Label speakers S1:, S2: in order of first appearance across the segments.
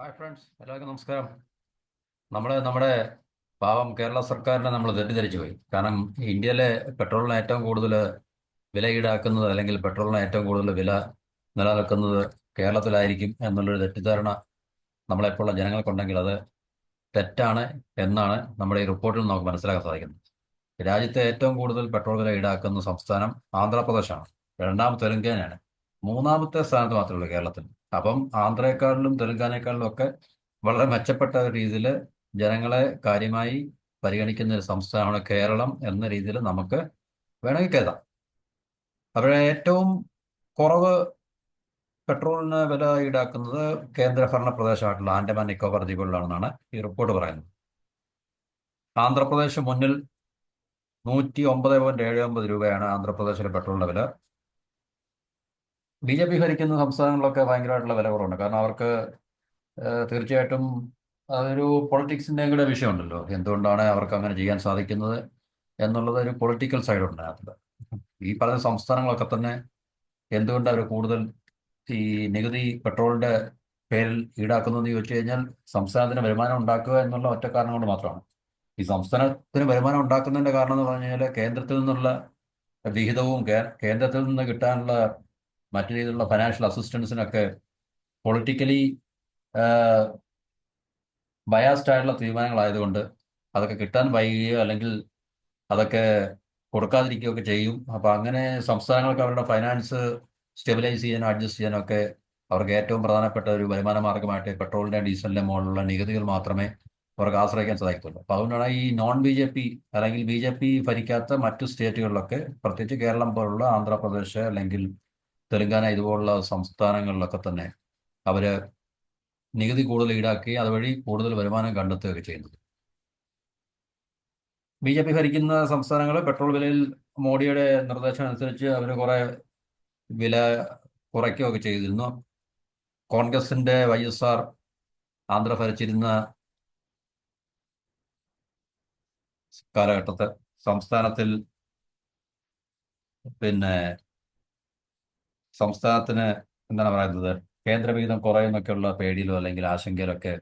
S1: Hi friends എല്ലാവർക്കും നമസ്കാരം. നമ്മൾ നമ്മുടെ പാവം കേരള സർക്കാരിനെ നമ്മൾ തെറ്റിദ്ധരിച്ചു പോയി. കാരണം ഇന്ത്യയിലെ പെട്രോളിന് ഏറ്റവും കൂടുതൽ വില ഈടാക്കുന്നത് അല്ലെങ്കിൽ പെട്രോളിന് ഏറ്റവും കൂടുതൽ വില നിലനിൽക്കുന്നത് കേരളത്തിലായിരിക്കും എന്നുള്ളൊരു തെറ്റിദ്ധാരണ നമ്മളെപ്പോഴുള്ള ജനങ്ങൾക്കുണ്ടെങ്കിൽ അത് തെറ്റാണ് എന്നാണ് നമ്മുടെ ഈ റിപ്പോർട്ടിൽ നമുക്ക് മനസ്സിലാക്കാൻ സാധിക്കുന്നത്. രാജ്യത്തെ ഏറ്റവും കൂടുതൽ പെട്രോൾ വില ഈടാക്കുന്ന സംസ്ഥാനം ആന്ധ്രാപ്രദേശാണ്. രണ്ടാമത്തെ തെലങ്കാനയാണ്. മൂന്നാമത്തെ സ്ഥാനത്ത് മാത്രമേ ഉള്ളൂ കേരളത്തിൽ. അപ്പം ആന്ധ്രയെക്കാളിലും തെലങ്കാനയെക്കാളിലും ഒക്കെ വളരെ മെച്ചപ്പെട്ട രീതിയിൽ ജനങ്ങളെ കാര്യമായി പരിഗണിക്കുന്ന ഒരു സംസ്ഥാനമാണ് കേരളം എന്ന രീതിയിൽ നമുക്ക് വേണമെങ്കിൽ കരുതാം അവരുടെ ഏറ്റവും കുറവ് പെട്രോളിന് വില ഈടാക്കുന്നത് കേന്ദ്രഭരണ പ്രദേശമായിട്ടുള്ള ആൻഡമാൻ നിക്കോബാർ ദ്വീപുകളിലാണെന്നാണ് ഈ റിപ്പോർട്ട് പറയുന്നത്. ആന്ധ്രാപ്രദേശ് മുന്നിൽ നൂറ്റി ഒമ്പത് പോയിന്റ് ഏഴ് ഒമ്പത് രൂപയാണ് ആന്ധ്രാപ്രദേശിലെ പെട്രോളിന്റെ വില. ബി ജെ പി ഭരിക്കുന്ന സംസ്ഥാനങ്ങളിലൊക്കെ ഭയങ്കരമായിട്ടുള്ള വില കുറവുണ്ട്. കാരണം അവർക്ക് തീർച്ചയായിട്ടും അതൊരു പൊളിറ്റിക്സിന്റെ കൂടെ വിഷയമുണ്ടല്ലോ. എന്തുകൊണ്ടാണ് അവർക്ക് അങ്ങനെ ചെയ്യാൻ സാധിക്കുന്നത് എന്നുള്ളത് ഒരു പൊളിറ്റിക്കൽ സൈഡ് സൈഡുണ്ട് അതിനകത്ത്. ഈ പറഞ്ഞ സംസ്ഥാനങ്ങളൊക്കെ തന്നെ എന്തുകൊണ്ട് അവർ കൂടുതൽ ഈ നികുതി പെട്രോളിന്റെ പേരിൽ ഈടാക്കുന്നതെന്ന് ചോദിച്ചു കഴിഞ്ഞാൽ സംസ്ഥാനത്തിന് വരുമാനം ഉണ്ടാക്കുക എന്നുള്ള ഒറ്റ കാരണം കൊണ്ട് മാത്രമാണ്. ഈ സംസ്ഥാനത്തിന് വരുമാനം ഉണ്ടാക്കുന്നതിന്റെ കാരണം എന്ന് പറഞ്ഞു കഴിഞ്ഞാൽ കേന്ദ്രത്തിൽ നിന്നുള്ള വിഹിതവും കേന്ദ്രത്തിൽ നിന്ന് കിട്ടാനുള്ള മറ്റു രീതിയിലുള്ള ഫൈനാൻഷ്യൽ അസിസ്റ്റൻസിനൊക്കെ പൊളിറ്റിക്കലി ബയാസ്ഡ് ആയിട്ടുള്ള തീരുമാനങ്ങളായതുകൊണ്ട് അതൊക്കെ കിട്ടാൻ വൈകുകയോ അല്ലെങ്കിൽ അതൊക്കെ കൊടുക്കാതിരിക്കുകയൊക്കെ ചെയ്യും. അപ്പോൾ അങ്ങനെ സംസ്ഥാനങ്ങൾക്ക് അവരുടെ ഫൈനാൻസ് സ്റ്റെബിലൈസ് ചെയ്യാനോ അഡ്ജസ്റ്റ് ചെയ്യാനോ ഒക്കെ അവർക്ക് ഏറ്റവും പ്രധാനപ്പെട്ട ഒരു വരുമാന മാർഗമായിട്ട് പെട്രോളിന്റെ ഡീസലിന്റെ മുകളിലുള്ള നികുതികൾ മാത്രമേ അവർക്ക് ആശ്രയിക്കാൻ സാധിക്കത്തുള്ളൂ. അപ്പോൾ അതുകൊണ്ടാണ് ഈ നോൺ ബി ജെ പി അല്ലെങ്കിൽ ബി ജെ പി ഭരിക്കാത്ത മറ്റു സ്റ്റേറ്റുകളിലൊക്കെ പ്രത്യേകിച്ച് കേരളം പോലുള്ള ആന്ധ്രാപ്രദേശ് അല്ലെങ്കിൽ തെലങ്കാന ഇതുപോലുള്ള സംസ്ഥാനങ്ങളിലൊക്കെ തന്നെ അവർ നികുതി കൂടുതൽ ഈടാക്കി അതുവഴി കൂടുതൽ വരുമാനം കണ്ടെത്തുകയൊക്കെ ചെയ്യുന്നത്. ബി ജെ പി ഭരിക്കുന്ന സംസ്ഥാനങ്ങൾ പെട്രോൾ വിലയിൽ മോഡിയുടെ നിർദ്ദേശം അനുസരിച്ച് അവർ കുറെ വില കുറയ്ക്കുകയൊക്കെ ചെയ്തിരുന്നു. കോൺഗ്രസിന്റെ വൈ എസ് ആർ ആന്ധ്ര ഭരിച്ചിരുന്ന കാലഘട്ടത്തിൽ സംസ്ഥാനത്തിൽ പിന്നെ സംസ്ഥാനത്തിന് എന്താണ് പറയുന്നത്? കേന്ദ്രവിഹിതം കുറയുന്നൊക്കെയുള്ള പേടിയിലോ അല്ലെങ്കിൽ ആശങ്കയിലൊക്കെ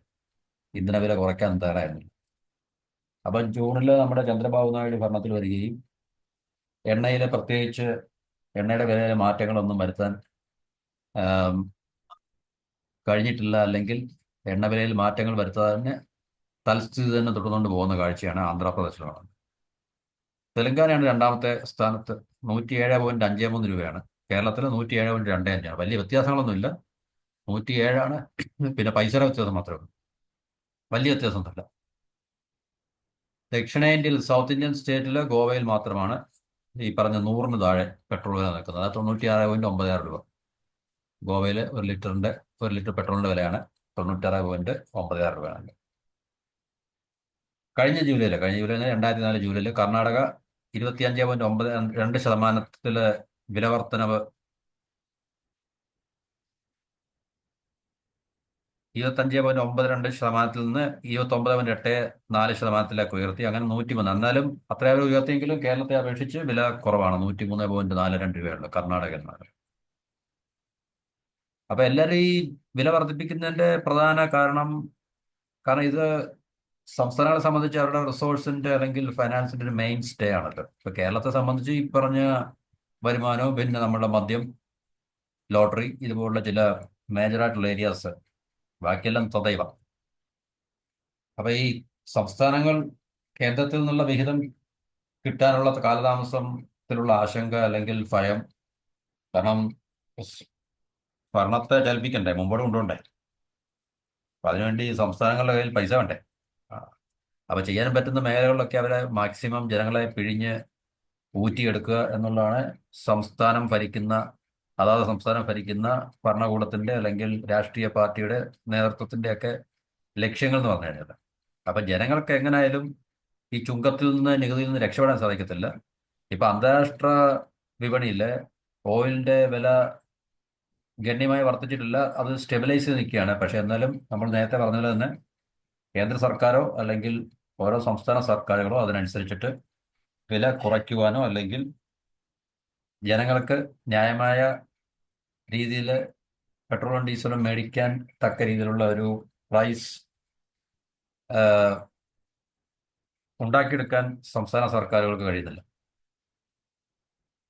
S1: ഇന്ധനവില കുറയ്ക്കാൻ തയ്യാറായിരുന്നില്ല അപ്പം ജൂണിൽ നമ്മുടെ ചന്ദ്രബാബു നായിഡു ഭരണത്തിൽ വരികയും എണ്ണയിലെ പ്രത്യേകിച്ച് എണ്ണയുടെ വിലയിലെ മാറ്റങ്ങളൊന്നും വരുത്താൻ കഴിഞ്ഞിട്ടില്ല അല്ലെങ്കിൽ എണ്ണ വിലയിൽ മാറ്റങ്ങൾ വരുത്താതെ തൽസ്ഥിതി തന്നെ തുടർന്നുകൊണ്ട് പോകുന്ന കാഴ്ചയാണ് ആന്ധ്രാപ്രദേശിലാണ് തെലങ്കാനയാണ് രണ്ടാമത്തെ സ്ഥാനത്ത്. നൂറ്റി ഏഴ് പോയിന്റ് അഞ്ച് മൂന്ന് രൂപയാണ്. കേരളത്തിൽ നൂറ്റി ഏഴ് പോയിന്റ് രണ്ട് അഞ്ചാണ് വലിയ വ്യത്യാസങ്ങളൊന്നുമില്ല. നൂറ്റി ഏഴാണ് പിന്നെ പൈസയുടെ വ്യത്യാസം മാത്രമേ ഉള്ളൂ. വലിയ വ്യത്യാസമൊന്നുമില്ല. ദക്ഷിണേന്ത്യയിൽ സൗത്ത് ഇന്ത്യൻ സ്റ്റേറ്റിൽ ഗോവയിൽ മാത്രമാണ് ഈ പറഞ്ഞ നൂറിന് താഴെ പെട്രോൾ വില നിൽക്കുന്നത്. അത് തൊണ്ണൂറ്റി ആറ് പോയിന്റ് ഒമ്പത് ആറ് രൂപ. ഗോവയിൽ ഒരു ലിറ്ററിന്റെ ഒരു ലിറ്റർ പെട്രോളിന്റെ വിലയാണ് തൊണ്ണൂറ്റാറ് പോയിന്റ് ഒമ്പത് ആറ് രൂപയാണ് കഴിഞ്ഞ ജൂലൈയിൽ കഴിഞ്ഞ ജൂലൈയിൽ രണ്ടായിരത്തി നാല് ജൂലൈയിൽ കർണാടക ഇരുപത്തിയഞ്ച് പോയിന്റ് ഒമ്പത് രണ്ട് ശതമാനത്തിൽ വില വർധനവ് ഇരുപത്തഞ്ച് പോയിന്റ് ഒമ്പത് രണ്ട് ശതമാനത്തിൽ നിന്ന് ഇരുപത്തി ഒമ്പത് പോയിന്റ് എട്ട് നാല് ശതമാനത്തിലേക്ക് ഉയർത്തി. അങ്ങനെ നൂറ്റി മൂന്ന് എന്നാലും അത്രയും ഉയർത്തിയെങ്കിലും കേരളത്തെ അപേക്ഷിച്ച് വില കുറവാണ്. നൂറ്റി മൂന്ന് പോയിന്റ് നാല് രണ്ട് രൂപയുള്ളൂ കർണാടകയിൽ നിന്ന് അപ്പൊ എല്ലാവരും ഈ വില വർദ്ധിപ്പിക്കുന്നതിന്റെ പ്രധാന കാരണം കാരണം ഇത് സംസ്ഥാനങ്ങളെ സംബന്ധിച്ച് അവരുടെ റിസോഴ്സിന്റെ അല്ലെങ്കിൽ ഫൈനാൻസിന്റെ ഒരു മെയിൻ സ്റ്റേ ആണല്ലോ ഇപ്പൊ കേരളത്തെ സംബന്ധിച്ച് ഈ പറഞ്ഞ വരുമാനവും പിന്നെ നമ്മുടെ മദ്യം ലോട്ടറി ഇതുപോലുള്ള ചില മേജറായിട്ടുള്ള ഏരിയാസ് ബാക്കിയെല്ലാം തദൈവ അപ്പൊ ഈ സംസ്ഥാനങ്ങൾ കേന്ദ്രത്തിൽ നിന്നുള്ള വിഹിതം കിട്ടാനുള്ള കാലതാമസത്തിലുള്ള ആശങ്ക അല്ലെങ്കിൽ ഭയം കാരണം ഭരണത്തെ ചലിപ്പിക്കണ്ടേ മുമ്പോട്ട് കൊണ്ടുപോണ്ടേ അപ്പൊ അതിനുവേണ്ടി സംസ്ഥാനങ്ങളുടെ കയ്യിൽ പൈസ വേണ്ടേ? അപ്പോൾ അപ്പൊ ചെയ്യാൻ പറ്റുന്ന മേഖലകളിലൊക്കെ അവരെ മാക്സിമം ജനങ്ങളെ പിഴിഞ്ഞ് ഊറ്റിയെടുക്കുക എന്നുള്ളതാണ് സംസ്ഥാനം ഭരിക്കുന്ന അതാത് സംസ്ഥാനം ഭരിക്കുന്ന ഭരണകൂടത്തിന്റെ അല്ലെങ്കിൽ രാഷ്ട്രീയ പാർട്ടിയുടെ നേതൃത്വത്തിന്റെ ഒക്കെ ലക്ഷ്യങ്ങൾ എന്ന് പറഞ്ഞു കഴിഞ്ഞാൽ അപ്പൊ ജനങ്ങൾക്ക് എങ്ങനെയായാലും ഈ ചുങ്കത്തിൽ നിന്ന് നികുതിയിൽ നിന്ന് രക്ഷപ്പെടാൻ സാധിക്കത്തില്ല. ഇപ്പൊ അന്താരാഷ്ട്ര വിപണിയിലെ ഓയിലിന്റെ വില ഗണ്യമായി വർദ്ധിച്ചിട്ടില്ല. അത് സ്റ്റെബിലൈസ് ചെയ്ത് നിൽക്കുകയാണ്. പക്ഷെ എന്നാലും നമ്മൾ നേരത്തെ പറഞ്ഞ പോലെ തന്നെ കേന്ദ്ര സർക്കാരോ അല്ലെങ്കിൽ ഓരോ സംസ്ഥാന സർക്കാരുകളോ അതിനനുസരിച്ചിട്ട് വില കുറയ്ക്കുവാനോ അല്ലെങ്കിൽ ജനങ്ങൾക്ക് ന്യായമായ രീതിയിൽ പെട്രോളും ഡീസലും മേടിക്കാൻ തക്ക രീതിയിലുള്ള ഒരു പ്രൈസ് ഉണ്ടാക്കിയെടുക്കാൻ സംസ്ഥാന സർക്കാരുകൾക്ക് കഴിയുന്നില്ല.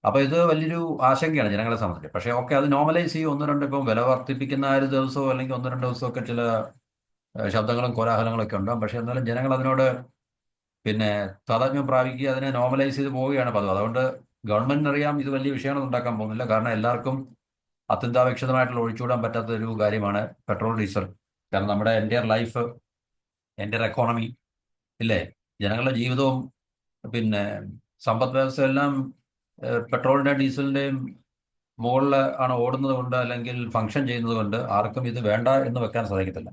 S1: അപ്പോൾ ഇത് വലിയൊരു ആശങ്കയാണ് ജനങ്ങളെ സംബന്ധിച്ച്. പക്ഷേ ഓക്കെ അത് നോർമലൈസ് ചെയ്യും. ഒന്ന് രണ്ട് ഇപ്പം വില വർദ്ധിപ്പിക്കുന്ന ഒരു ദിവസമോ അല്ലെങ്കിൽ ഒന്ന് രണ്ട് ദിവസമൊക്കെ ചില ശബ്ദങ്ങളും കോലാഹലങ്ങളൊക്കെ ഉണ്ടാകും പക്ഷേ എന്നാലും ജനങ്ങൾ അതിനോട് പിന്നെ താതാത്മ്യം പ്രാപിക്കുക അതിനെ നോർമലൈസ് ചെയ്ത് പോവുകയാണ് പതിവ്. അതുകൊണ്ട് ഗവൺമെന്റിന് അറിയാം ഇത് വലിയ വിഷയങ്ങൾ ഉണ്ടാക്കാൻ പോകുന്നില്ല. കാരണം എല്ലാവർക്കും അത്യന്താപേക്ഷിതമായിട്ടുള്ള ഒഴിച്ചുകൂടാൻ പറ്റാത്ത ഒരു കാര്യമാണ് പെട്രോൾ ഡീസൽ കാരണം നമ്മുടെ എന്റെ ലൈഫ് എന്റെ എക്കോണമി ഇല്ലേ? ജനങ്ങളുടെ ജീവിതവും പിന്നെ സമ്പദ് വ്യവസ്ഥ എല്ലാം ഏഹ്, പെട്രോളിന്റെയും ഡീസലിന്റെയും മുകളിൽ ആണ് ഓടുന്നത് കൊണ്ട് അല്ലെങ്കിൽ ഫങ്ഷൻ ചെയ്യുന്നത് കൊണ്ട് ആർക്കും ഇത് വേണ്ട എന്ന് വെക്കാൻ സാധിക്കത്തില്ല.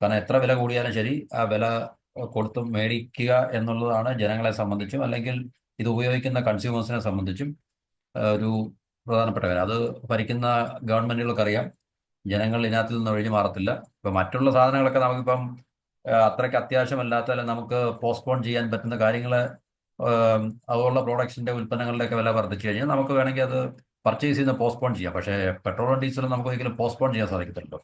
S1: കാരണം എത്ര വില കൂടിയാലും ശരി ആ വില കൊടുത്ത് മേടിക്കുക എന്നുള്ളതാണ് ജനങ്ങളെ സംബന്ധിച്ചും അല്ലെങ്കിൽ ഇത് ഉപയോഗിക്കുന്ന കൺസ്യൂമേഴ്സിനെ സംബന്ധിച്ചും ഒരു പ്രധാനപ്പെട്ട കാര്യം. അത് ഭരിക്കുന്ന ഗവൺമെന്റുകൾക്കറിയാം. ജനങ്ങൾ ഇതിനകത്ത് നിന്ന് ഒഴിഞ്ഞു മാറത്തില്ല. ഇപ്പം മറ്റുള്ള സാധനങ്ങളൊക്കെ നമുക്കിപ്പം അത്രയ്ക്ക് അത്യാവശ്യമല്ലാത്ത അല്ലെങ്കിൽ നമുക്ക് പോസ്റ്റ്പോൺ ചെയ്യാൻ പറ്റുന്ന കാര്യങ്ങൾ അതുള്ള പ്രോഡക്ട്സിന്റെ ഉൽപ്പന്നങ്ങളുടെയൊക്കെ വില വർദ്ധിച്ചു കഴിഞ്ഞാൽ നമുക്ക് വേണമെങ്കിൽ അത് പർച്ചേസ് ചെയ്യുന്ന പോസ്റ്റ്പോൺ ചെയ്യാം. പക്ഷേ പെട്രോളും ഡീസലും നമുക്ക് ഒരിക്കലും പോസ്റ്റ്പോൺ ചെയ്യാൻ സാധിക്കത്തില്ലല്ലോ.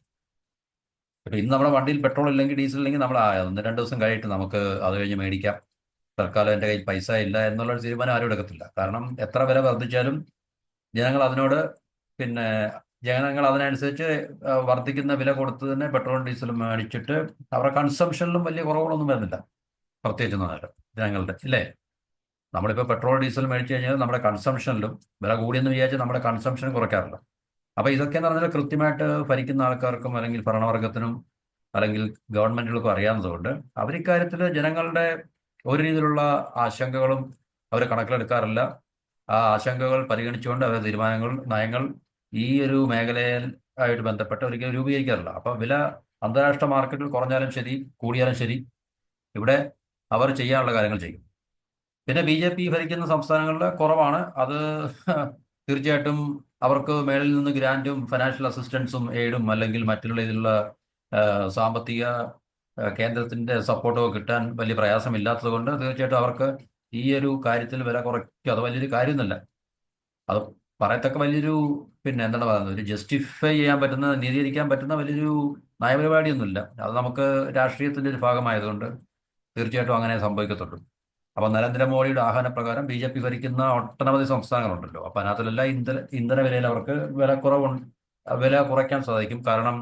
S1: ഇന്ന് നമ്മുടെ വണ്ടിയിൽ പെട്രോൾ ഇല്ലെങ്കിൽ ഡീസൽ ഇല്ലെങ്കിൽ നമ്മൾ ഒന്ന് രണ്ട് ദിവസം കഴിയിട്ട് നമുക്ക് അത് കഴിഞ്ഞ് മേടിക്കാം. തൽക്കാലം എന്റെ കയ്യിൽ പൈസ ഇല്ല എന്നുള്ള തീരുമാനം ആരും എടുക്കത്തില്ല. കാരണം എത്ര വില വർദ്ധിച്ചാലും ജനങ്ങൾ അതിനോട് പിന്നെ ജനങ്ങൾ അതിനനുസരിച്ച് വർദ്ധിക്കുന്ന വില കൊടുത്ത് തന്നെ പെട്രോളും ഡീസലും മേടിച്ചിട്ട് അവരുടെ കൺസംഷനിലും വലിയ കുറവുകളൊന്നും വരുന്നില്ല. പ്രത്യേകിച്ച് നേരം ജനങ്ങളുടെ ഇല്ലേ? നമ്മളിപ്പോൾ പെട്രോൾ ഡീസൽ മേടിച്ചു കഴിഞ്ഞാൽ നമ്മുടെ കൺസംഷനിലും വില കൂടിയെന്ന് വിചാരിച്ച് നമ്മുടെ കൺസംഷൻ കുറയ്ക്കാറില്ല. അപ്പോൾ ഇതൊക്കെ എന്ന് പറഞ്ഞാൽ കൃത്യമായിട്ട് ഭരിക്കുന്ന ആൾക്കാർക്കും അല്ലെങ്കിൽ ഭരണവർഗത്തിനും അല്ലെങ്കിൽ ഗവൺമെന്റുകൾക്കും അറിയാവുന്നതുകൊണ്ട് അവർ ഇക്കാര്യത്തിൽ ജനങ്ങളുടെ ഒരു രീതിയിലുള്ള ആശങ്കകളും അവർ കണക്കിലെടുക്കാറില്ല. ആ ആശങ്കകൾ പരിഗണിച്ചുകൊണ്ട് അവരുടെ തീരുമാനങ്ങൾ നയങ്ങൾ ഈ ഒരു മേഖലയിൽ ആയിട്ട് ബന്ധപ്പെട്ട് ഒരിക്കലും രൂപീകരിക്കാറില്ല. അപ്പോൾ വില അന്താരാഷ്ട്ര മാർക്കറ്റിൽ കുറഞ്ഞാലും ശരി കൂടിയാലും ശരി ഇവിടെ അവർ ചെയ്യാനുള്ള കാര്യങ്ങൾ ചെയ്യും. പിന്നെ ബി ഭരിക്കുന്ന സംസ്ഥാനങ്ങളിൽ കുറവാണ്. അത് തീർച്ചയായിട്ടും അവർക്ക് മേളിൽ നിന്ന് ഗ്രാന്റും ഫിനാൻഷ്യൽ അസിസ്റ്റൻസും എയ്ഡും അല്ലെങ്കിൽ മറ്റുള്ള ഇതിലുള്ള സാമ്പത്തിക കേന്ദ്രത്തിന്റെ സപ്പോർട്ടോ കിട്ടാൻ വലിയ പ്രയാസമില്ലാത്തത് കൊണ്ട് തീർച്ചയായിട്ടും അവർക്ക് ഈ ഒരു കാര്യത്തിൽ വില കുറയ്ക്കും അത് വലിയൊരു കാര്യമൊന്നുമല്ല. അത് പറയത്തക്ക വലിയൊരു പിന്നെ എന്താണ് പറയുന്നത്? ഒരു ജസ്റ്റിഫൈ ചെയ്യാൻ പറ്റുന്ന നീതീകരിക്കാൻ പറ്റുന്ന വലിയൊരു നയപരിപാടിയൊന്നുമില്ല. അത് നമുക്ക് രാഷ്ട്രീയത്തിന്റെ ഒരു ഭാഗമായതുകൊണ്ട് തീർച്ചയായിട്ടും അങ്ങനെ സംഭവിക്കത്തുള്ളൂ. അപ്പൊ നരേന്ദ്രമോദിയുടെ ആഹ്വാനപ്രകാരം ബി ജെ പി ഭരിക്കുന്ന ഒട്ടനവധി സംസ്ഥാനങ്ങളുണ്ടല്ലോ. അപ്പൊ അതിനകത്തിലെല്ലാം ഇന്ധന ഇന്ധന വിലയിൽ അവർക്ക് വില കുറവ് വില കുറയ്ക്കാൻ സാധിക്കും. കാരണം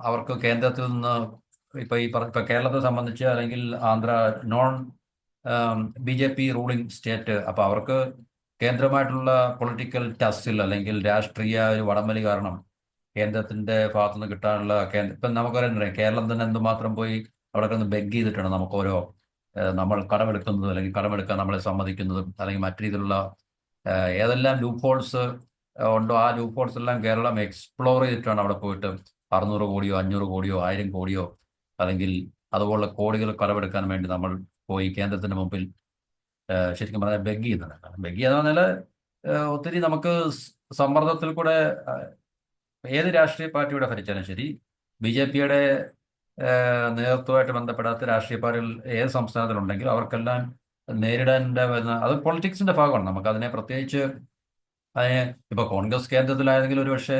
S1: അവർക്ക് കേന്ദ്രത്തിൽ നിന്ന് ഇപ്പൊ ഈ ഇപ്പൊ കേരളത്തെ സംബന്ധിച്ച് അല്ലെങ്കിൽ Andhra non B J P ruling state അപ്പൊ അവർക്ക് കേന്ദ്രമായിട്ടുള്ള പൊളിറ്റിക്കൽ ടസിൽ അല്ലെങ്കിൽ രാഷ്ട്രീയ ഒരു വടംവലി കാരണം കേന്ദ്രത്തിന്റെ ഭാഗത്തുനിന്ന് കിട്ടാനുള്ള കേന്ദ്ര ഇപ്പം നമുക്കറിയാം കേരളം തന്നെ എന്തുമാത്രം പോയി അവിടെ ബെഗ് ചെയ്തിട്ടാണ് നമുക്ക് ഓരോ നമ്മൾ കടമെടുക്കുന്നതും അല്ലെങ്കിൽ കടമെടുക്കാൻ നമ്മളെ സമ്മതിക്കുന്നതും അല്ലെങ്കിൽ മറ്റു രീതിയിലുള്ള ഏതെല്ലാം ലൂപ്പ് ഹോൾസ് ഉണ്ടോ? ആ ലൂപ്പ് ഹോൾസ് എല്ലാം കേരളം എക്സ്പ്ലോർ ചെയ്തിട്ടാണ് അവിടെ പോയിട്ട് അറുന്നൂറ് കോടിയോ അഞ്ഞൂറ് കോടിയോ ആയിരം കോടിയോ അല്ലെങ്കിൽ അതുപോലുള്ള കോടികൾ കടമെടുക്കാൻ വേണ്ടി നമ്മൾ പോയി കേന്ദ്രത്തിന്റെ മുമ്പിൽ ശരിക്കും പറഞ്ഞാൽ ബെഗ് ചെയ്യുന്നത് ബെഗ് ചെയ്യുന്ന പറഞ്ഞാൽ ഒത്തിരി നമുക്ക് സമ്മർദ്ദത്തിൽ കൂടെ ഏത് രാഷ്ട്രീയ പാർട്ടിയുടെ ഭരിച്ചാലും ശരി ബി ജെ പിയുടെ നേതൃത്വമായിട്ട് ബന്ധപ്പെടാത്ത രാഷ്ട്രീയ പാർട്ടികൾ ഏത് സംസ്ഥാനത്തിലുണ്ടെങ്കിലും അവർക്കെല്ലാം നേരിടാൻ വരുന്ന അത് പൊളിറ്റിക്സിന്റെ ഭാഗമാണ്. നമുക്ക് അതിനെ പ്രത്യേകിച്ച് അതിനെ ഇപ്പൊ കോൺഗ്രസ് കേന്ദ്രത്തിലായെങ്കിൽ ഒരു പക്ഷേ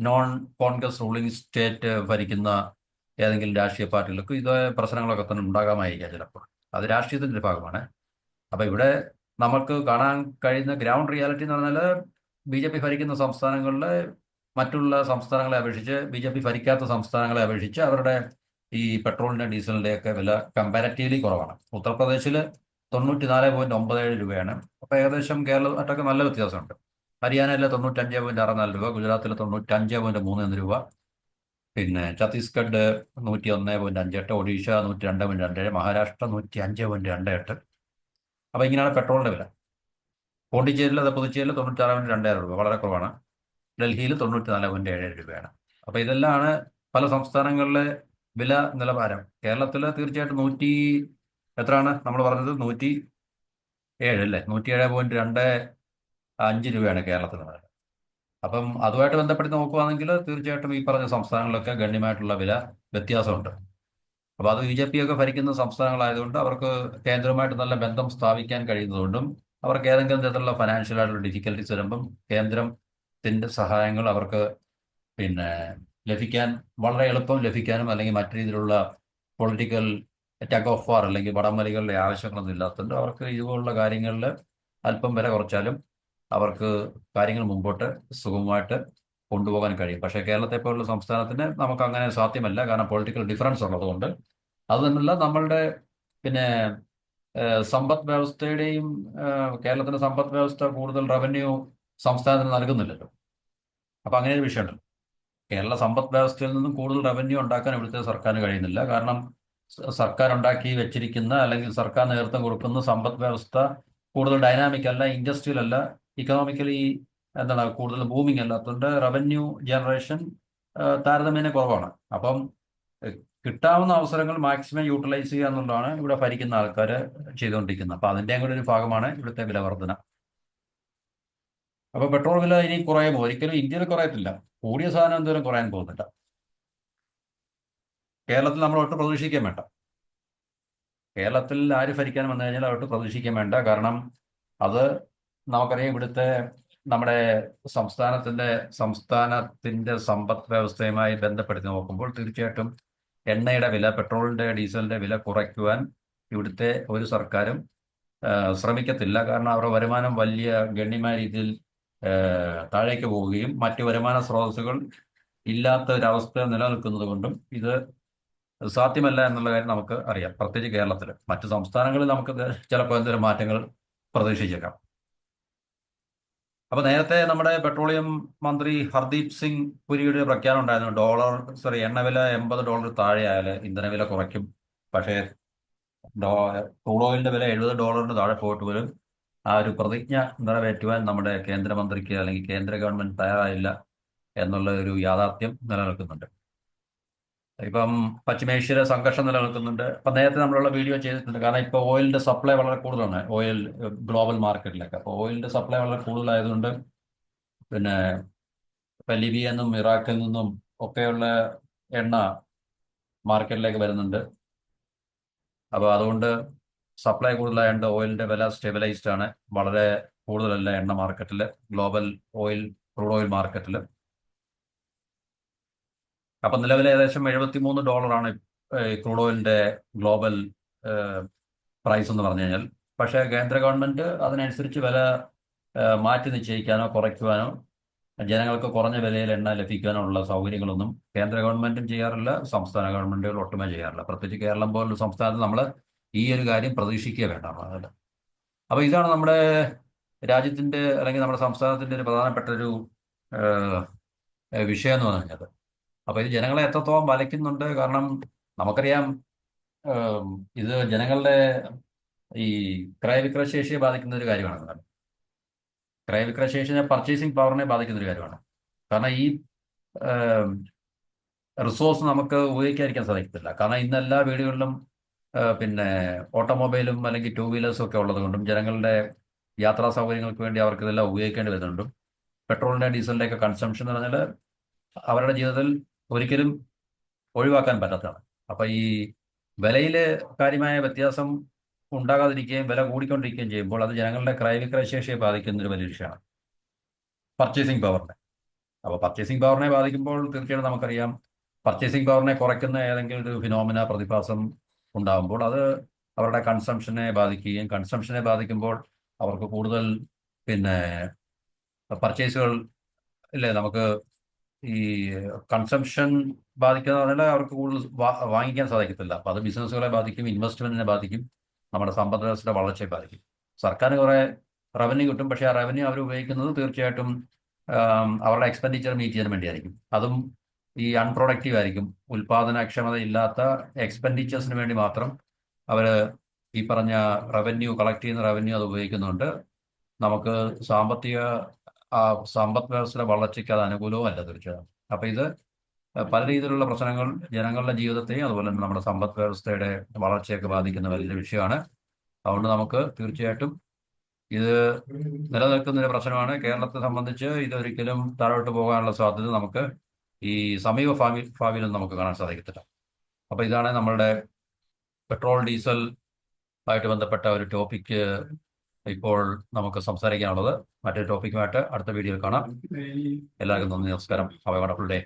S1: നോൺ കോൺഗ്രസ് റൂളിംഗ് സ്റ്റേറ്റ് ഭരിക്കുന്ന ഏതെങ്കിലും രാഷ്ട്രീയ പാർട്ടികൾക്ക് ഇത് പ്രശ്നങ്ങളൊക്കെ തന്നെ ഉണ്ടാകാമായിരിക്കാം ചിലപ്പോൾ. അത് രാഷ്ട്രീയത്തിന്റെ ഭാഗമാണ്. അപ്പൊ ഇവിടെ നമുക്ക് കാണാൻ കഴിയുന്ന ഗ്രൗണ്ട് റിയാലിറ്റി എന്ന് പറഞ്ഞാൽ ബി ജെ പി ഭരിക്കുന്ന സംസ്ഥാനങ്ങളിൽ മറ്റുള്ള സംസ്ഥാനങ്ങളെ അപേക്ഷിച്ച് ബി ജെ പി ഭരിക്കാത്ത സംസ്ഥാനങ്ങളെ അപേക്ഷിച്ച് അവരുടെ ഈ പെട്രോളിന്റെ ഡീസലിന്റെ ഒക്കെ വില കമ്പാരറ്റീവ്ലി കുറവാണ്. ഉത്തർപ്രദേശിൽ തൊണ്ണൂറ്റി നാല് പോയിന്റ് ഒമ്പത് ഏഴ് രൂപയാണ്. അപ്പോൾ ഏകദേശം കേരളമായിട്ടൊക്കെ നല്ല വ്യത്യാസമുണ്ട്. ഹരിയാനയിലെ തൊണ്ണൂറ്റഞ്ച് പോയിന്റ് അറുപത്തിനാല് രൂപ ഗുജറാത്തിൽ തൊണ്ണൂറ്റഞ്ച് പോയിന്റ് മൂന്ന് ഒന്ന് രൂപ. പിന്നെ ഛത്തീസ്ഗഡ് നൂറ്റി ഒന്ന് പോയിന്റ് അഞ്ച് എട്ട് ഒഡീഷ നൂറ്റി രണ്ട് പോയിന്റ് രണ്ട് ഏഴ് മഹാരാഷ്ട്ര നൂറ്റി അഞ്ച് പോയിന്റ് രണ്ട് എട്ട്. അപ്പോൾ ഇങ്ങനെയാണ് പെട്രോളിന്റെ വില. പോണ്ടിച്ചേരിയിൽ അത് പുതുച്ചേരിയിൽ തൊണ്ണൂറ്റാറ് പോയിന്റ് രണ്ടായിരം രൂപ വളരെ കുറവാണ്. ഡൽഹിയിൽ തൊണ്ണൂറ്റി നാല് പോയിന്റ് ഏഴ് രൂപയാണ്. അപ്പോൾ ഇതെല്ലാമാണ് പല സംസ്ഥാനങ്ങളിലെ വില നിലവാരം. കേരളത്തിൽ തീർച്ചയായിട്ടും നൂറ്റി എത്രയാണ് നമ്മൾ പറഞ്ഞത്? നൂറ്റി ഏഴ് അല്ലേ? നൂറ്റി ഏഴ് പോയിന്റ് രണ്ട് അഞ്ച് രൂപയാണ് കേരളത്തിൽ നിന്ന് അപ്പം അതുമായിട്ട് ബന്ധപ്പെട്ട് നോക്കുവാണെങ്കിൽ തീർച്ചയായിട്ടും ഈ പറഞ്ഞ സംസ്ഥാനങ്ങളിലൊക്കെ ഗണ്യമായിട്ടുള്ള വില വ്യത്യാസമുണ്ട്. അപ്പോൾ അത് ബി ജെ പി ഒക്കെ ഭരിക്കുന്ന സംസ്ഥാനങ്ങളായതുകൊണ്ട് അവർക്ക് കേന്ദ്രവുമായിട്ട് നല്ല ബന്ധം സ്ഥാപിക്കാൻ കഴിയുന്നതുകൊണ്ടും അവർക്ക് ഏതെങ്കിലും തരത്തിലുള്ള ഫിനാൻഷ്യൽ ആയിട്ടുള്ള ഡിഫിക്കൽറ്റീസ് വരുമ്പം കേന്ദ്രത്തിന്റെ സഹായങ്ങൾ അവർക്ക് പിന്നെ ലഭിക്കാൻ വളരെ എളുപ്പം ലഭിക്കാനും അല്ലെങ്കിൽ മറ്റു രീതിയിലുള്ള പൊളിറ്റിക്കൽ ടഗ് ഓഫ് വാർ അല്ലെങ്കിൽ വടംവലികളുടെ ആവശ്യങ്ങളൊന്നും ഇല്ലാത്തതുകൊണ്ട് അവർക്ക് ഇതുപോലുള്ള കാര്യങ്ങളിൽ അല്പം വില കുറച്ചാലും അവർക്ക് കാര്യങ്ങൾ മുമ്പോട്ട് സുഗമമായിട്ട് കൊണ്ടുപോകാൻ കഴിയും. പക്ഷേ കേരളത്തെ പോലുള്ള സംസ്ഥാനത്തിന് നമുക്ക് അങ്ങനെ സാധ്യമല്ല. കാരണം പൊളിറ്റിക്കൽ ഡിഫറൻസ് ഉള്ളതുകൊണ്ട്. അത് തന്നെയല്ല നമ്മളുടെ പിന്നെ സമ്പദ് വ്യവസ്ഥയുടെയും കേരളത്തിന്റെ സമ്പദ് വ്യവസ്ഥ കൂടുതൽ റവന്യൂ സംസ്ഥാനത്തിന് നൽകുന്നില്ലല്ലോ. അപ്പൊ അങ്ങനെ ഒരു വിഷയമുണ്ട് കേരള സമ്പദ് വ്യവസ്ഥയിൽ നിന്നും കൂടുതൽ റവന്യൂ ഉണ്ടാക്കാൻ ഇവിടുത്തെ സർക്കാരിന് കഴിയുന്നില്ല. കാരണം സർക്കാർ ഉണ്ടാക്കി വെച്ചിരിക്കുന്ന അല്ലെങ്കിൽ സർക്കാർ നേതൃത്വം കൊടുക്കുന്ന സമ്പദ് വ്യവസ്ഥ കൂടുതൽ ഡൈനാമിക് അല്ല ഇൻഡസ്ട്രിയൽ അല്ല ഇക്കണോമിക്കലി എന്താണ് കൂടുതൽ ബൂമിങ് അല്ലാത്തതുകൊണ്ട് റവന്യൂ ജനറേഷൻ താരതമ്യേന കുറവാണ്. അപ്പം കിട്ടാവുന്ന അവസരങ്ങൾ മാക്സിമം യൂട്ടിലൈസ് ചെയ്യുക എന്നുള്ളതാണ് ഇവിടെ ഭരിക്കുന്ന ആൾക്കാർ ചെയ്തുകൊണ്ടിരിക്കുന്നത്. അപ്പൊ അതിന്റെയും കൂടെ ഒരു ഭാഗമാണ് ഇവിടുത്തെ വില വർധന അപ്പൊ പെട്രോൾ വില ഇനി കുറയുമോ ഒരിക്കലും ഇന്ത്യയിൽ കുറയത്തില്ല. കൂടിയ സാധനം എന്തോരം കുറയാൻ പോകുന്നില്ല. കേരളത്തിൽ നമ്മൾ ഒട്ടും പ്രതീക്ഷിക്കാൻ വേണ്ട. കേരളത്തിൽ ആര് ഭരിക്കാൻ വന്നു കഴിഞ്ഞാൽ അവർക്ക് പ്രതീക്ഷിക്കാൻ വേണ്ട. കാരണം അത് നമുക്കറിയാം ഇവിടുത്തെ നമ്മുടെ സംസ്ഥാനത്തിന്റെ സംസ്ഥാനത്തിന്റെ സമ്പദ് വ്യവസ്ഥയുമായി ബന്ധപ്പെടുത്തി നോക്കുമ്പോൾ തീർച്ചയായിട്ടും എണ്ണയുടെ വില പെട്രോളിന്റെ ഡീസലിന്റെ വില കുറയ്ക്കുവാൻ ഇവിടുത്തെ ഒരു സർക്കാരും ശ്രമിക്കത്തില്ല. കാരണം അവരുടെ വരുമാനം വലിയ ഗണ്യമായ രീതിയിൽ താഴേക്ക് പോവുകയും മറ്റ് വരുമാന സ്രോതസ്സുകൾ ഇല്ലാത്ത ഒരവസ്ഥ നിലനിൽക്കുന്നത് കൊണ്ടും ഇത് സാധ്യമല്ല എന്നുള്ള കാര്യം നമുക്ക് അറിയാം പ്രത്യേകിച്ച് കേരളത്തിൽ മറ്റു സംസ്ഥാനങ്ങളിൽ നമുക്ക് ചിലപ്പോൾ എന്തെങ്കിലും മാറ്റങ്ങൾ പ്രതീക്ഷിച്ചേക്കാം. അപ്പൊ നേരത്തെ നമ്മുടെ പെട്രോളിയം മന്ത്രി ഹർദീപ് സിംഗ് പുരിയുടെ പ്രഖ്യാപനം ഉണ്ടായിരുന്നു. ഡോളർ സോറി എണ്ണവില എൺപത് ഡോളർ താഴെയായാൽ ഇന്ധനവില കുറയ്ക്കും. പക്ഷേ ഡോ ക്രൂഡ് ഓയിലിന്റെ വില എഴുപത് ഡോളറിന് താഴെ പോയിട്ട് പോലും ആ ഒരു പ്രതിജ്ഞ നിറവേറ്റുവാൻ നമ്മുടെ കേന്ദ്രമന്ത്രിക്ക് അല്ലെങ്കിൽ കേന്ദ്ര ഗവൺമെന്റ് തയ്യാറായില്ല എന്നുള്ള ഒരു യാഥാർത്ഥ്യം നിലനിൽക്കുന്നുണ്ട്. ഇപ്പം പശ്ചിമേഷ്യയിലെ സംഘർഷം നിലനിൽക്കുന്നുണ്ട്. അപ്പം നേരത്തെ നമ്മളുള്ള വീഡിയോ ചെയ്തിട്ടുണ്ട്. കാരണം ഇപ്പോൾ ഓയിലിന്റെ സപ്ലൈ വളരെ കൂടുതലാണ്. ഓയിൽ ഗ്ലോബൽ മാർക്കറ്റിലൊക്കെ അപ്പോൾ ഓയിലിന്റെ സപ്ലൈ വളരെ കൂടുതലായതുകൊണ്ട് പിന്നെ ഇപ്പം ലിബിയയിൽ നിന്നും ഇറാഖിൽ നിന്നും ഒക്കെയുള്ള എണ്ണ മാർക്കറ്റിലേക്ക് വരുന്നുണ്ട്. അപ്പോൾ അതുകൊണ്ട് സപ്ലൈ കൂടുതലായതുകൊണ്ട് ഓയിലിന്റെ വില സ്റ്റെബിലൈസ്ഡ് ആണ്. വളരെ കൂടുതലല്ല എണ്ണ മാർക്കറ്റിൽ ഗ്ലോബൽ ഓയിൽ ക്രൂഡ് ഓയിൽ മാർക്കറ്റിൽ അപ്പം നിലവിൽ ഏകദേശം എഴുപത്തി എഴുപത്തിമൂന്ന് ഡോളറാണ് ക്രൂഡ് ഓയിലിന്റെ ഗ്ലോബൽ പ്രൈസ് എന്ന് പറഞ്ഞു കഴിഞ്ഞാൽ. പക്ഷേ കേന്ദ്ര ഗവൺമെന്റ് അതിനനുസരിച്ച് വില മാറ്റി നിശ്ചയിക്കാനോ കുറയ്ക്കുവാനോ ജനങ്ങൾക്ക് കുറഞ്ഞ വിലയിൽ എണ്ണ ലഭിക്കാനോ ഉള്ള സൗകര്യങ്ങളൊന്നും കേന്ദ്ര ഗവൺമെന്റും ചെയ്യാറില്ല സംസ്ഥാന ഗവൺമെന്റുകൾ ഒട്ടുമേ ചെയ്യാറില്ല. പ്രത്യേകിച്ച് കേരളം പോലുള്ള സംസ്ഥാനത്ത് നമ്മൾ ഈ ഒരു കാര്യം പ്രതീക്ഷിക്കുക വേണ്ട അതിൽ അപ്പൊ ഇതാണ് നമ്മുടെ രാജ്യത്തിന്റെ അല്ലെങ്കിൽ നമ്മുടെ സംസ്ഥാനത്തിന്റെ ഒരു പ്രധാനപ്പെട്ട ഒരു വിഷയം എന്ന് പറഞ്ഞു കഴിഞ്ഞാൽ അപ്പൊ ഇത് ജനങ്ങളെ എത്രത്തോളം വലയ്ക്കുന്നുണ്ട്? കാരണം നമുക്കറിയാം ഇത് ജനങ്ങളുടെ ഈ ക്രയവിക്രയശേഷിയെ ബാധിക്കുന്ന ഒരു കാര്യമാണ്. ക്രയവിക്രയ പർച്ചേസിങ് പർച്ചേസിംഗ് പവറിനെ ബാധിക്കുന്ന ഒരു കാര്യമാണ്. കാരണം ഈ റിസോഴ്സ് നമുക്ക് ഉപയോഗിക്കാതിരിക്കാൻ സാധിക്കത്തില്ല. കാരണം ഇന്ന് എല്ലാ വീടുകളിലും പിന്നെ ഓട്ടോമൊബൈലും അല്ലെങ്കിൽ ടൂ വീലേഴ്സും ഒക്കെ ഉള്ളത് കൊണ്ടും ജനങ്ങളുടെ യാത്രാ സൗകര്യങ്ങൾക്ക് വേണ്ടി അവർക്ക് ഇതെല്ലാം ഉപയോഗിക്കേണ്ടി വരുന്നുണ്ടും. പെട്രോളിന്റെ ഡീസലിന്റെ ഒക്കെ കൺസംഷൻ എന്ന് പറഞ്ഞാൽ അവരുടെ ജീവിതത്തിൽ ഒരിക്കലും ഒഴിവാക്കാൻ പറ്റാത്തതാണ്. അപ്പൊ ഈ വിലയിൽ കാര്യമായ വ്യത്യാസം ഉണ്ടാകാതിരിക്കുകയും വില കൂടിക്കൊണ്ടിരിക്കുകയും ചെയ്യുമ്പോൾ അത് ജനങ്ങളുടെ ക്രയവിക്രയശേഷിയെ ബാധിക്കുന്ന ഒരു വലിയ വിഷയമാണ്. പർച്ചേസിംഗ് പവറിനെ അപ്പോൾ പർച്ചേസിംഗ് പവറിനെ ബാധിക്കുമ്പോൾ തീർച്ചയായിട്ടും നമുക്കറിയാം. പർച്ചേസിംഗ് പവറിനെ കുറയ്ക്കുന്ന ഏതെങ്കിലും ഒരു ഫിനോമിന പ്രതിഭാസം ഉണ്ടാകുമ്പോൾ അത് അവരുടെ കൺസംഷനെ ബാധിക്കുകയും കൺസംഷനെ ബാധിക്കുമ്പോൾ അവർക്ക് കൂടുതൽ പിന്നെ പർച്ചേസുകൾ ഇല്ലേ നമുക്ക് ഈ കൺസംഷൻ ബാധിക്കുന്ന പറഞ്ഞാൽ അവർക്ക് കൂടുതൽ വാങ്ങിക്കാൻ സാധിക്കത്തില്ല. അപ്പൊ അത് ബിസിനസ്സുകളെ ബാധിക്കും ഇൻവെസ്റ്റ്മെന്റിനെ ബാധിക്കും നമ്മുടെ സമ്പദ് വ്യവസ്ഥയുടെ വളർച്ചയെ ബാധിക്കും. സർക്കാരിന് കുറെ റവന്യൂ കിട്ടും പക്ഷേ ആ റവന്യൂ അവർ ഉപയോഗിക്കുന്നത് തീർച്ചയായിട്ടും അവരുടെ എക്സ്പെൻഡിച്ചർ മീറ്റ് ചെയ്യാൻ വേണ്ടിയായിരിക്കും. അതും ഈ അൺപ്രൊഡക്റ്റീവ് ആയിരിക്കും. ഉൽപാദനക്ഷമത ഇല്ലാത്ത എക്സ്പെൻഡിച്ചേഴ്സിന് വേണ്ടി മാത്രം അവർ ഈ പറഞ്ഞ റവന്യൂ കളക്ട് ചെയ്യുന്ന റവന്യൂ അത് ഉപയോഗിക്കുന്നുണ്ട്. നമുക്ക് സാമ്പത്തിക സമ്പദ് വ്യവസ്ഥയുടെ വളർച്ചയ്ക്ക് അത് അനുകൂലവും അല്ല തീർച്ചയായും. അപ്പൊ ഇത് പല രീതിയിലുള്ള പ്രശ്നങ്ങൾ ജനങ്ങളുടെ ജീവിതത്തെയും അതുപോലെ തന്നെ നമ്മുടെ സമ്പദ് വ്യവസ്ഥയുടെ വളർച്ചയൊക്കെ ബാധിക്കുന്ന വലിയ വിഷയമാണ്. അതുകൊണ്ട് നമുക്ക് തീർച്ചയായിട്ടും ഇത് നിലനിൽക്കുന്ന ഒരു പ്രശ്നമാണ്. കേരളത്തെ സംബന്ധിച്ച് ഇതൊരിക്കലും താഴോട്ട് പോകാനുള്ള സാധ്യത നമുക്ക് ഈ സമീപ ഭാവി ഭാവിയിലൊന്നും നമുക്ക് കാണാൻ സാധിക്കത്തില്ല. അപ്പൊ ഇതാണ് നമ്മളുടെ പെട്രോൾ ഡീസൽ ആയിട്ട് ബന്ധപ്പെട്ട ഒരു ടോപ്പിക്ക് ഇപ്പോൾ നമുക്ക് സംസാരിക്കാനുള്ളത്. മറ്റൊരു ടോപ്പിക്കുമായിട്ട് അടുത്ത വീഡിയോയിൽ കാണാം. എല്ലാവർക്കും നന്ദി നമസ്കാരം. Have a wonderful day.